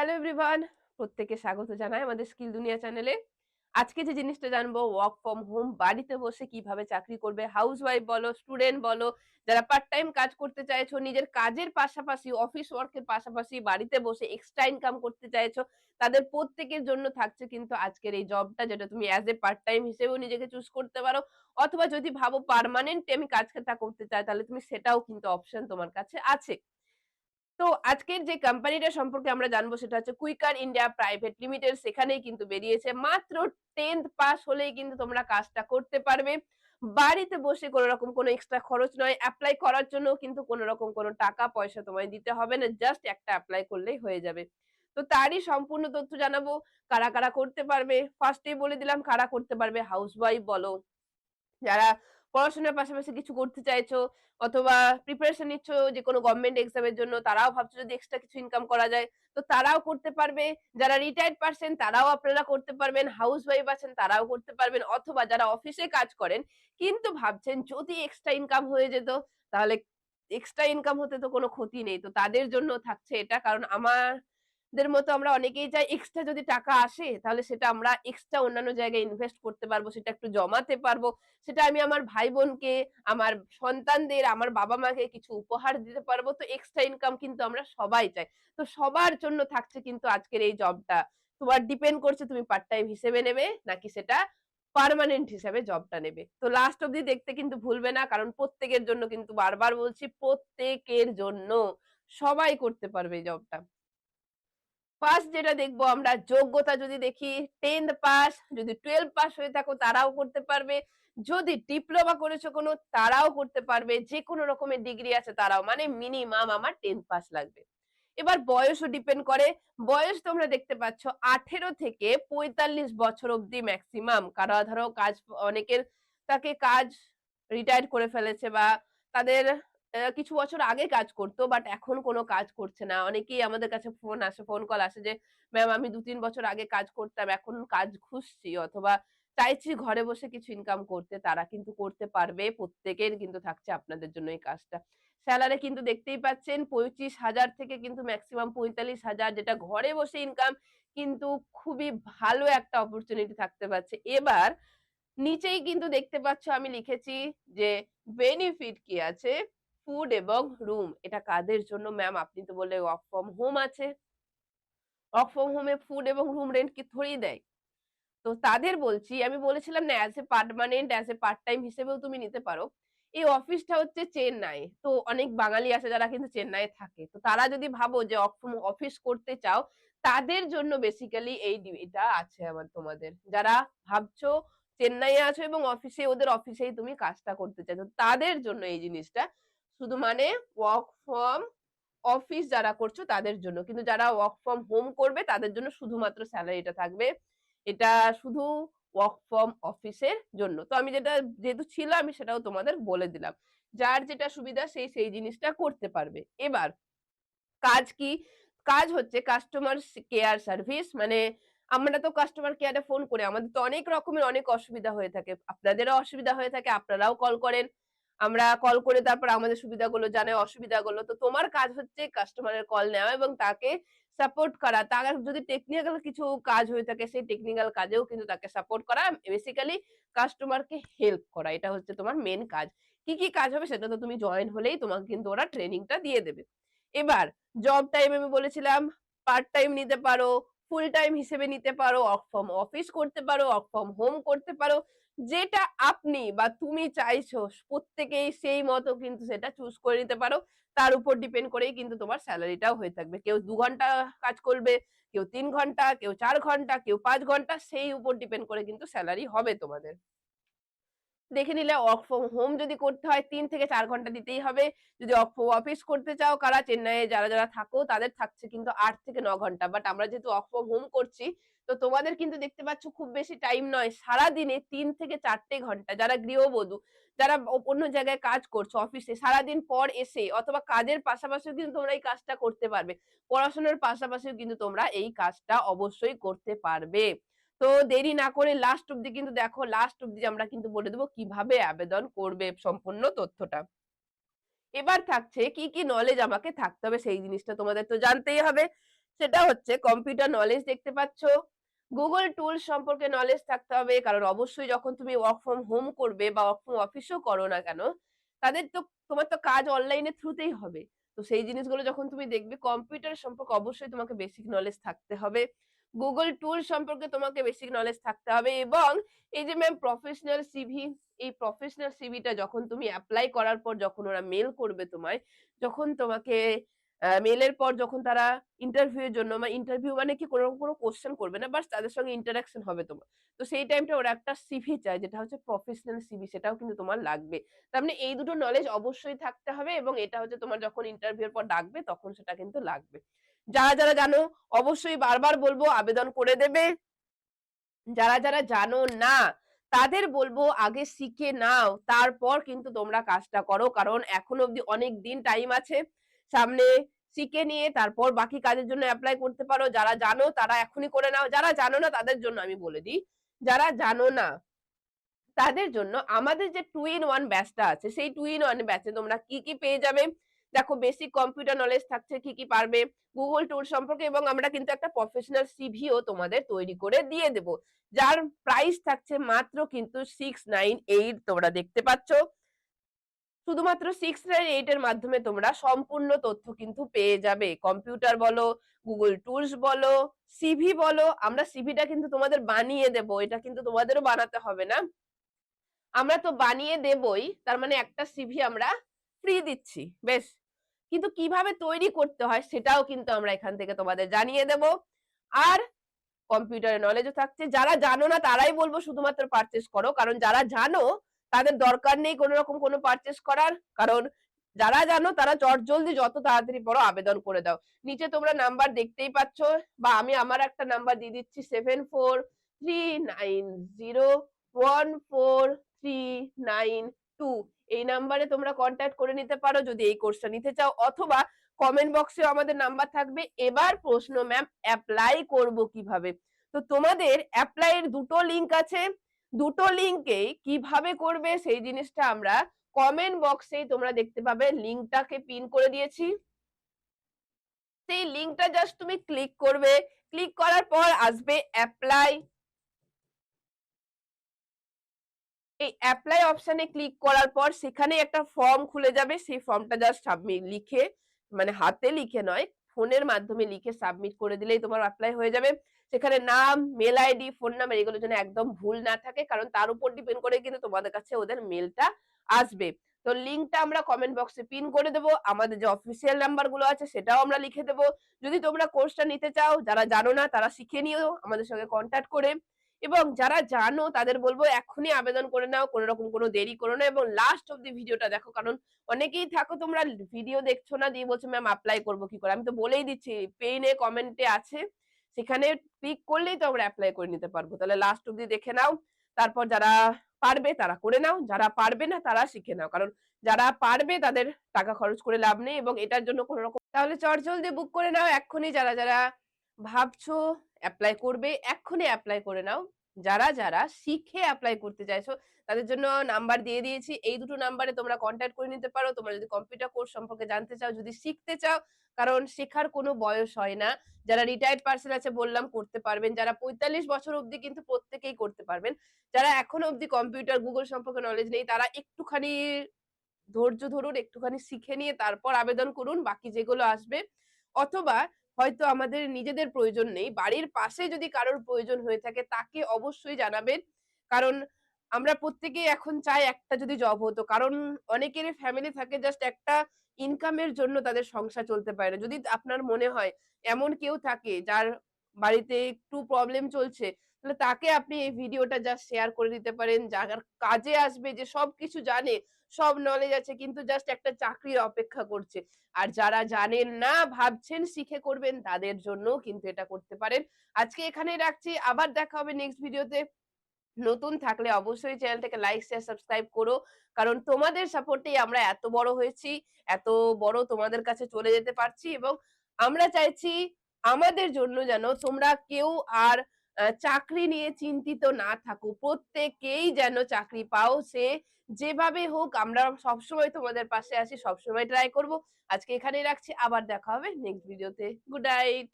Hello everyone, প্রত্যেককে স্বাগত জানাই আমাদের স্কিল দুনিয়া চ্যানেলে। আজকে যে জিনিসটা জানব ওয়ার্ক ফ্রম হোম বাড়িতে বসে কীভাবে চাকরি করবে হাউস ওয়াইফ বলো স্টুডেন্ট বলো, যারা পার্ট টাইম কাজ করতে চাইছো, নিজের কাজের পাশাপাশি অফিস ওয়ার্কের পাশাপাশি, বাড়িতে বসে এক্সট্রা ইনকাম করতে চাইছো, তাদের প্রত্যেকের জন্য থাকছে কিন্তু আজকের এই জবটা যেটা তুমি অ্যাজ এ পার্ট টাইম হিসেবেও নিজেকে চুজ করতে পারো, অথবা যদি ভাবো পার্মানেন্ট আমি কাজটা করতে চাই, তাহলে তুমি সেটাও কিন্তু অপশন তোমার কাছে আছে। তো আজকের যে কোম্পানিটা সম্পর্কে আমরা জানব সেটা হচ্ছে কুইকার ইন্ডিয়া প্রাইভেট লিমিটেড সেখানেই কিন্তু বেরিয়েছে। মাত্র টেন্থ পাস হলেই কিন্তু তোমরা কাজটা করতে পারবে। বাড়িতে বসে কোনো রকম কোনো এক্সট্রা খরচ নয়। অ্যাপ্লাই করার জন্য কিন্তু কোনো রকম কোনো টাকা, পয়সা তোমায় দিতে হবে না। জাস্ট একটা অ্যাপ্লাই করলেই হয়ে যাবে। তো তারই সম্পূর্ণ তথ্য জানাব। কারা কারা করতে পারবে? ফার্স্টেই বলে দিলাম, কারা করতে পারবে? হাউস ওয়াইফ বলো। যারা পড়াশোনার পাশাপাশি কিছু করতে চাইছো অথবা প্রিপারেশন নিচ্ছ যে কোনো গভর্নমেন্ট এক্সামের জন্য, তারাও ভাবছ যদি এক্সট্রা কিছু ইনকাম করা যায়, তো তারাও করতে পারবে। যারা রিটায়ার্ড পারসন তারাও আপনারা করতে পারবেন। হাউস ওয়াইফ আছেন, তারাও করতে পারবেন। অথবা যারা অফিসে কাজ করেন, কিন্তু ভাবছেন যদি এক্সট্রা ইনকাম হয়ে যেত, তাহলে এক্সট্রা ইনকাম হতে তো কোনো ক্ষতি নেই। তো তাদের জন্য থাকছে এটা। কারণ আমার দের মতো আমরা অনেকেই চাই এক্সট্রা যদি টাকা আসে, তাহলে সেটা আমরা এক্সট্রা অন্যান্য জায়গায় ইনভেস্ট করতে পারব, সেটা একটু জমাতে পারব। সেটা আমি আমার ভাই বোনকে আমার সন্তানদের, আমার বাবা মাকে কিছু উপহার দিতে পারব। তো এক্সট্রা ইনকাম কিন্তু আমরা সবাই চাই। তো সবার জন্য থাকছে কিন্তু আজকের এই জবটা তোমার ডিপেন্ড করছে তুমি পার্ট টাইম হিসেবে নেবে, নাকি সেটা পার্মানেন্ট হিসেবে জবটা নেবে। তো লাস্ট অব্দি দেখতে কিন্তু ভুলবে না, কারণ প্রত্যেকের জন্য কিন্তু বারবার বলছি, প্রত্যেকের জন্য সবাই করতে পারবে জবটা ফার্স্ট যেটা দেখব আমরা যোগ্যতা যদি দেখি টেন্থ পাস যদি টুয়েলভ পাস হয়ে থাকো তারাও করতে পারবে। যদি ডিপ্লোমা করেছ কোনো, তারাও করতে পারবে। যে কোনো রকমের ডিগ্রি আছে তারাও মানে মিনিমাম আমার টেন্থ পাস লাগবে। এবার বয়সও ডিপেন্ড করে। বয়স তোমরা দেখতে পাচ্ছ, আঠেরো থেকে পঁয়তাল্লিশ বছর অব্দি ম্যাক্সিমাম কারও ধরো কাজ, অনেকের তাকে কাজ রিটায়ার করে ফেলেছে বা তাদের কিছু বছর আগে কাজ করতো বাট এখন কোনো কাজ করছে না। অনেকেই আমাদের কাছে ফোন আসে ফোন কল আসে যে ম্যাম আমি দু তিন বছর আগে কাজ করতাম, এখন কাজ খুঁজছি। অথবা চাইছি ঘরে বসে কিছু ইনকাম করতে, তারা কিন্তু করতে পারবে, প্রত্যেকের কিন্তু থাকছে আপনাদের জন্য এই কাজটা। স্যালারি কিন্তু দেখতেই পাচ্ছেন, পঁয়ত্রিশ হাজার থেকে কিন্তু ম্যাক্সিমাম পঁয়তাল্লিশ হাজার যেটা ঘরে বসে ইনকাম কিন্তু খুবই ভালো একটা অপরচুনিটি থাকতে পারছে। এবার নিচেই কিন্তু দেখতে পাচ্ছ, আমি লিখেছি যে বেনিফিট কি আছে? ফুড এবং রুম এটা কাদের জন্য ম্যাম আপনি তো বললে ওয়ার্ক ফ্রম হোম আছে। ওয়ার্ক ফ্রম হোমে ফুড এবং রুম রেন্ট কি থোড়ি দেয়? তো তাদের বলছি, আমি বলেছিলাম না as a permanent as a part time হিসেবেও তুমি নিতে পারো। এই অফিসটা হচ্ছে চেন্নাই, তো অনেক বাঙালি আছে যারা কিন্তু চেন্নাই থাকে। তো তারা যদি ভাবো যে অফিস করতে চাও, তাদের জন্য বেসিক্যালি এই এটা আছে আমার তোমাদের। যারা ভাবছ চেন্নাইয়ে আছো এবং অফিসে ওদের অফিসেই তুমি কাজটা করতে চাইছো, তাদের জন্য এই জিনিসটা শুধু মানে ওয়ার্ক ফ্রম অফিস যারা করছ তাদের জন্য। কিন্তু যারা ওয়ার্ক ফ্রম হোম করবে তাদের জন্য শুধুমাত্র স্যালারিটা থাকবে। এটা শুধু ওয়ার্ক ফ্রম অফিসের জন্য। তো আমি যেটা যেহেতু ছিল আমি সেটাও তোমাদের বলে দিলাম। যার যেটা সুবিধা সেই সেই জিনিসটা করতে পারবে। এবার কাজ কি? কাজ হচ্ছে কাস্টমার কেয়ার সার্ভিস মানে আমরা তো কাস্টমার কেয়ারে ফোন করে। আমাদের তো অনেক রকমের অনেক অসুবিধা হয়ে থাকে। আপনাদেরও অসুবিধা হয়ে থাকে, আপনারাও কল করেন। আমরা কল করে তারপর আমাদের সুবিধাগুলো জানে, অসুবিধাগুলো। তো তোমার কাজ হচ্ছে কাস্টমারের কল নেওয়া এবং তাকে সাপোর্ট করা। তার যদি টেকনিক্যাল কিছু কাজ হয়ে থাকে, সেই টেকনিক্যাল কাজেও কিন্তু তাকে সাপোর্ট করা। বেসিক্যালি কাস্টমারকে হেল্প করা, এটা হচ্ছে তোমার মেন কাজ। কি কি কাজ হবে সেটা তো তুমি জয়েন হলেই তোমাকে কিন্তু ওরা ট্রেনিংটা দিয়ে দেবে। এবার জব টাইম আমি বলেছিলাম পার্ট টাইম নিতে পারো ফুল টাইম হিসেবে নিতে পারো ওয়ার্ক ফ্রম অফিস করতে পারো ওয়ার্ক ফ্রম হোম করতে পারো, যেটা আপনি বা তুমি চাইছো, প্রত্যেকেই সেই মতো কিন্তু সেটা চুজ করে নিতে পারো। তার উপর ডিপেন্ড করেই কিন্তু তোমার স্যালারিটাও হয়ে থাকবে। কেউ দু ঘণ্টা কাজ করবে, কেউ তিন ঘণ্টা, কেউ চার ঘণ্টা, কেউ পাঁচ ঘণ্টা, সেই উপর ডিপেন্ড করে কিন্তু স্যালারি হবে তোমাদের। দেখে নিলে ওয়ার্ক ফ্রম হোম যদি করতে হয়, তিন থেকে চার ঘণ্টা দিতেই হবে। যদি অফিস করতে চাও, কারা চেন্নাইয়ে যারা যারা থাকো, তাদের থাকছে কিন্তু আট থেকে ন ঘণ্টা। বাট আমরা যেহেতু ওয়ার্ক ফ্রম হোম করছি, তো তোমাদের কিন্তু দেখতে পাচ্ছ খুব বেশি টাইম নয়। সারা দিনে তিন থেকে চারটে ঘণ্টা যারা গৃহবধূ, যারা অন্য জায়গায় কাজ করছ অফিসে সারাদিন পর এসে অথবা কাজের পাশাপাশিও কিন্তু তোমরা এই কাজটা করতে পারবে। পড়াশোনার পাশাপাশিও কিন্তু তোমরা এই কাজটা অবশ্যই করতে পারবে। তো দেরি না করে লাস্ট অব্দি কিন্তু দেখো লাস্ট অব্দি আমরা কিন্তু বলে দেবো কীভাবে আবেদন করবে সম্পূর্ণ তথ্যটা। এবার থাকছে কি কি নলেজ আমাকে থাকতে হবে, সেই জিনিসটা তোমাদের তো জানতেই হবে। সেটা হচ্ছে কম্পিউটার নলেজ দেখতে পাচ্ছ গুগল টুল সম্পর্কে নলেজ থাকতে হবে, কারণ অবশ্যই যখন তুমি ওয়ার্ক ফ্রম হোম করবে বা ওয়ার্ক ফ্রম অফিসও করো না কেন, তাদের তো, তোমার তো কাজ অনলাইনের থ্রুতেই হবে। তো সেই জিনিসগুলো যখন তুমি দেখবে কম্পিউটার সম্পর্কে অবশ্যই তোমাকে বেসিক নলেজ থাকতে হবে। গুগল টুল সম্পর্কে তোমাকে বেসিক নলেজ থাকতে হবে এবং এই যে ম্যাম প্রফেশনাল সিভি এই প্রফেশনাল সিভিটা যখন তুমি অ্যাপ্লাই করার পর যখন ওরা মেল করবে তোমায়, যখন তোমাকে মেলের পর যখন তারা ইন্টারভিউ এর জন্য মানে ইন্টারভিউ মানে কি কোনো কোনো কোশ্চেন করবে না বাস তাদের সঙ্গে ইন্টারাকশন হবে তোমার। তো সেই টাইমটা ওরা একটা সিভি চায়, যেটা হচ্ছে প্রফেশনাল সিভি সেটাও কিন্তু তোমার লাগবে। তার মানে এই দুটো নলেজ অবশ্যই থাকতে হবে এবং এটা হচ্ছে তোমার যখন ইন্টারভিউ এর পর ডাকবে, তখন সেটা কিন্তু লাগবে। যারা যারা জানো, অবশ্যই বারবার বলব আবেদন করে দেবে। যারা যারা জানো না, তাদের বলব আগে শিখে নাও, তারপর কিন্তু তোমরা কাজটা করো। কারণ এখন অবধি অনেক দিন টাইম আছে, সামনে শিখে নিয়ে তারপর বাকি কাজের জন্য অ্যাপ্লাই করতে পারো। যারা জানো, তারা এখনই করে নাও। যারা জানো না, তাদের জন্য আমি বলে দিই, যারা জানো না, তাদের জন্য আমাদের যে টু ইন ওয়ান ব্যাচটা আছে, সেই টু ইন ওয়ান ব্যাচে তোমরা কি কি পেয়ে যাবে? দেখো বেসিক কম্পিউটার নলেজ থাকছে, কি কি পারবে? গুগল টুল সম্পর্কে এবং আমরা কিন্তু একটা প্রফেশনাল সিভিও তোমাদের তৈরি করে দিয়ে দেব। যার প্রাইস থাকছে মাত্র কিন্তু সিক্স নাইন এইট তোমরা দেখতে পাচ্ছ। শুধুমাত্র সিক্স নাইন এইট এর মাধ্যমে তোমরা সম্পূর্ণ তথ্য কিন্তু পেয়ে যাবে। কম্পিউটার বলো গুগল টুলস বলো সিভি বলো, আমরা সিভিটা কিন্তু তোমাদের বানিয়ে দেব। এটা কিন্তু তোমাদেরও বানাতে হবে না। আমরা তো বানিয়ে দেবই, তার মানে একটা সিভি আমরা ফ্রি দিচ্ছি। বেশ কিন্তু কীভাবে তৈরি করতে হয় সেটাও কিন্তু আমরা এখান থেকে তোমাদের জানিয়ে দেব। আর কম্পিউটারের নলেজও থাকছে। যারা জানো না তারাই বলব শুধুমাত্র পারচেস করো। কারণ যারা জানো, তাদের দরকার নেই কোনো রকম কোনো পারচেস করার। কারণ যারা জানো, তারা চট জলদি যত তাড়াতাড়ি পড়ো আবেদন করে দাও। নিচে তোমরা নাম্বার দেখতেই পাচ্ছ বা আমি আমার একটা নাম্বার দিয়ে দিচ্ছি seven four three nine zero one four three nine two এই নাম্বারে তোমরা কন্ট্যাক্ট করে নিতে পারো। যদি এই কোর্সটা নিতে চাও, অথবা কমেন্ট বক্সে আমাদের নাম্বার থাকবে। এবার প্রশ্ন ম্যাম অ্যাপ্লাই করব কীভাবে? তো তোমাদের অ্যাপ্লাইয়ের দুটো লিংক আছে। দুটো লিংকে কীভাবে করবে সেই জিনিসটা আমরা কমেন্ট বক্সেই তোমরা দেখতে পাবে। লিংকটাকে পিন করে দিয়েছি। সেই লিংকটা জাস্ট তুমি ক্লিক করবে। ক্লিক করার পর আসবে অ্যাপ্লাই এই অ্যাপ্লাই অপশানে ক্লিক করার পর সেখানে একটা ফর্ম খুলে যাবে। সেই ফর্মটা জাস্ট সাবমিট লিখে মানে হাতে লিখে নয়, ফোনের মাধ্যমে লিখে সাবমিট করে দিলেই তোমার অ্যাপ্লাই হয়ে যাবে। সেখানে নাম মেল আইডি ফোন নাম্বার এগুলো যেন একদম ভুল না থাকে, কারণ তার উপর ডিপেন্ড করে কিন্তু তোমাদের কাছে ওদের মেলটা আসবে। তো লিঙ্কটা আমরা কমেন্ট বক্সে পিন করে দেবো। আমাদের যে অফিসিয়াল নাম্বারগুলো আছে সেটাও আমরা লিখে দেবো। যদি তোমরা কোর্সটা নিতে চাও, যারা জানো না, তারা শিখে নিও আমাদের সঙ্গে কন্ট্যাক্ট করে। এবং যারা জানো তাদের বলব এখনই আবেদন করে নাও, কোনো রকম কোনো দেরি করো না এবং লাস্ট অব দি ভিডিওটা দেখো, কারণ অনেকেই থাকো তোমরা ভিডিও দেখছ না, দিয়ে বলছো ম্যাম অ্যাপ্লাই করব কি করে? আমি তো বলেই দিচ্ছি পেইনে কমেন্টে আছে, সেখানে ক্লিক করলেই তো আমরা অ্যাপ্লাই করে নিতে পারব। তাহলে লাস্ট অব্দি দেখে নাও, তারপর যারা পারবে তারা করে নাও, যারা পারবে না তারা শিখে নাও, কারণ যারা পারবে তাদের টাকা খরচ করে লাভ নেই এবং এটার জন্য কোনো রকম তাহলে চটজলদি বুক করে নাও, এক্ষুনি যারা যারা ভাবছ অ্যাপ্লাই করবে, এক্ষুনি অ্যাপ্লাই করে নাও। যারা যারা শিখে অ্যাপ্লাই করতে চাইছো, তাদের জন্য নাম্বার দিয়ে দিয়েছি। এই দুটো নাম্বারে তোমরা কন্ট্যাক্ট করে নিতে পারো। তোমরা যদি কম্পিউটার কোর্স সম্পর্কে জানতে চাও, যদি শিখতে চাও, কারণ শেখার কোনো বয়স হয় না। যারা রিটায়ার্ড পার্সন আছে, বললাম করতে পারবেন। যারা পঁয়তাল্লিশ বছর অবধি কিন্তু প্রত্যেকেই করতে পারবেন। যারা এখনও অবধি কম্পিউটার গুগল সম্পর্কে নলেজ নেই, তারা একটুখানি ধৈর্য ধরুন, একটুখানি শিখে নিয়ে তারপর আবেদন করুন, বাকি যেগুলো আসবে। অথবা হয়তো আমাদের নিজেদের প্রয়োজন নেই। বাড়ির পাশে যদি কারোর প্রয়োজন হয়ে থাকে, তাকে অবশ্যই জানাবেন। কারণ আমরা প্রত্যেকেই এখন চাই একটা যদি জব হতো। কারণ অনেকের ফ্যামিলি থাকে জাস্ট একটা ইনকামের জন্য তাদের সংসার চলতে পারে না। যদি আপনার মনে হয় এমন কেউ থাকে যার বাড়িতে একটু প্রবলেম চলছে তাহলে তাকে আপনি এই ভিডিওটা জাস্ট শেয়ার করে দিতে পারেন, যার কাজে আসবে যে সব কিছু জানে, সব নলেজ আছে, কিন্তু জাস্ট একটা চাকরির অপেক্ষা করছে। আর যারা জানেন না, ভাবছেন শিখে করবেন, তাদের জন্য কিন্তু এটা করতে পারেন। আজকে এখানেই রাখছি, আবার দেখা হবে নেক্সট ভিডিওতে। নতুন থাকলে অবশ্যই চ্যানেলটাকে লাইক শেয়ার সাবস্ক্রাইব করো। কারণ তোমাদের সাপোর্টেই আমরা এত বড় হয়েছি, এত বড় তোমাদের কাছে চলে যেতে পারছি এবং আমরা চাইছি আমাদের জন্য যেন তোমরা কেউ আর চাকরি নিয়ে চিন্তিত না থাকো প্রত্যেকেই যেন চাকরি পাও, সে যেভাবে হোক, আমরা সবসময় তোমাদের পাশে আসি সবসময় ট্রাই করব। আজকে এখানেই রাখছি, আবার দেখা হবে নেক্সট ভিডিওতে গুড নাইট